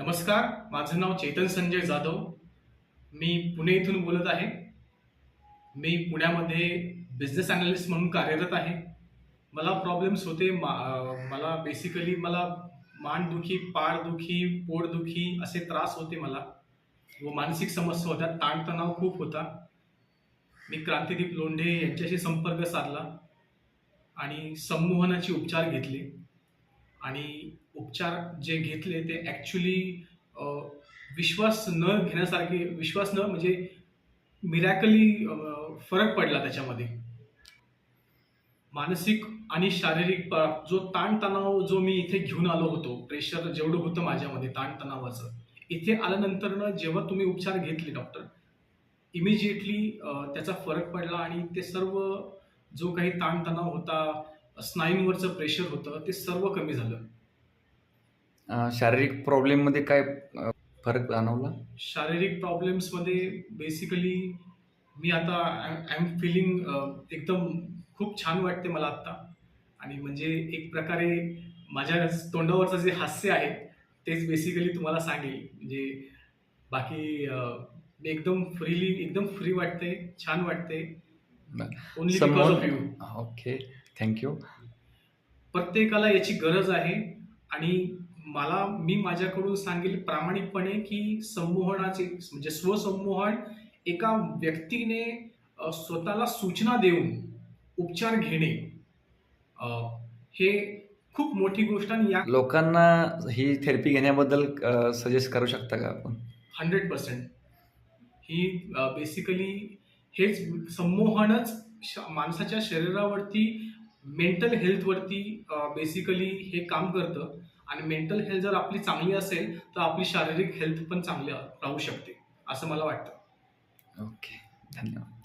नमस्कार माझं नाव चेतन संजय जाधव. मी पुणे इथून बोलत आहे. मी पुण्यामध्ये बिझनेस अनालिस्ट म्हणून कार्यरत आहे. मला प्रॉब्लेम्स होते मा मला बेसिकली मला मानदुखी पाळदुखी पोटदुखी असे त्रास होते मला. व मानसिक समस्या होत्या ताणतणाव खूप होता. मी क्रांतिदीप लोंढे यांच्याशी संपर्क साधला आणि संमोहनाचे उपचार घेतले. आणि उपचार जे घेतले ते ॲक्च्युली विश्वास न घेण्यासारखे विश्वास न म्हणजे मिरॅकली फरक पडला त्याच्यामध्ये. मानसिक आणि शारीरिक जो ताणतणाव जो मी इथे घेऊन आलो होतो प्रेशर जेवढं होतं माझ्यामध्ये ताणतणावाचं इथे आल्यानंतर जेव्हा तुम्ही उपचार घेतले डॉक्टर इमिजिएटली त्याचा फरक पडला आणि ते सर्व जो काही ताणतणाव होता स्नायूंवरचं प्रेशर होतं ते सर्व कमी झालं. शारीरिक प्रॉब्लेममध्ये काय फरक जाणवला? शारीरिक प्रॉब्लेम्समध्ये बेसिकली मी आता आय एम फिलिंग एकदम खूप छान वाटते मला आत्ता. आणि म्हणजे एक प्रकारे माझ्या तोंडावरचं जे हास्य आहे तेच बेसिकली तुम्हाला सांगेल. म्हणजे बाकी एकदम फ्रीली एकदम फ्री वाटते छान वाटते. Only because of you okay. Thank you प्रत्येकाला याची गरज आहे. आणि मला मी माझ्याकडून सांगेल प्रामाणिकपणे की संमोहनाचे म्हणजे स्वसंमोहन एका व्यक्तीने स्वतःला सूचना देऊन उपचार घेणे हे खूप मोठी गोष्ट आणि या लोकांना ही थेरपी घेण्याबद्दल सजेस्ट करू शकता का आपण? हंड्रेड पर्सेंट ही बेसिकली हेच संमोहनच माणसाच्या शरीरावरती मेंटल हेल्थवरती बेसिकली हे काम करतं. आणि मेंटल हेल्थ जर आपली चांगली असेल तर आपली शारीरिक हेल्थ पण चांगली राहू शकते असं मला वाटतं. ओके धन्यवाद.